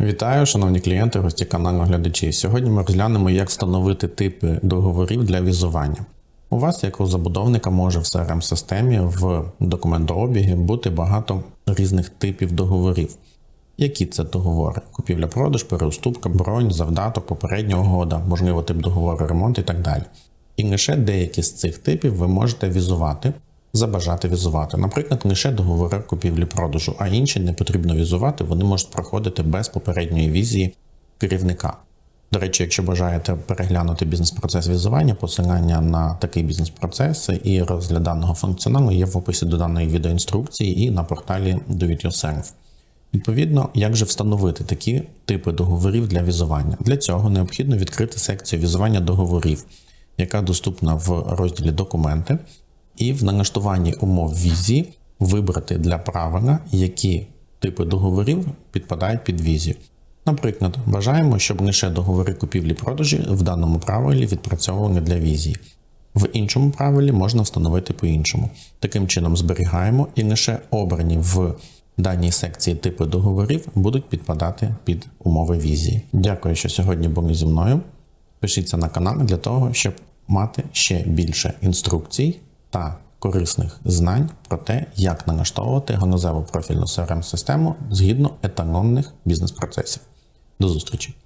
Вітаю, шановні клієнти, гості каналу глядачі. Сьогодні ми розглянемо, як встановити типи договорів для візування. У вас, як у забудовника, може в crm системі в документообігі бути багато різних типів договорів. Які це договори? Купівля-продаж, переуступка, бронь, завдаток, попередня угода, можливо, тип договору, ремонт і так далі. І лише деякі з цих типів ви можете візувати, забажати візувати. Наприклад, лише договори купівлі-продажу, а інші не потрібно візувати, вони можуть проходити без попередньої візії керівника. До речі, якщо бажаєте переглянути бізнес-процес візування, посилання на такий бізнес-процес і розгляд даного функціоналу є в описі до даної відеоінструкції і на порталі Do It Yourself. Відповідно, як же встановити такі типи договорів для візування? Для цього необхідно відкрити секцію візування договорів, яка доступна в розділі Документи, і в налаштуванні умов візії вибрати для правила, які типи договорів підпадають під візію. Наприклад, бажаємо, щоб лише договори купівлі-продажі в даному правилі відпрацьовували для візії. В іншому правилі можна встановити по-іншому. Таким чином зберігаємо і лише обрані в даній секції типи договорів будуть підпадати під умови візії. Дякую, що сьогодні були зі мною. Пишіться на канал для того, щоб мати ще більше інструкцій та корисних знань про те, як налаштовувати гонозеву профільну crm систему згідно еталонних бізнес-процесів. До зустрічі!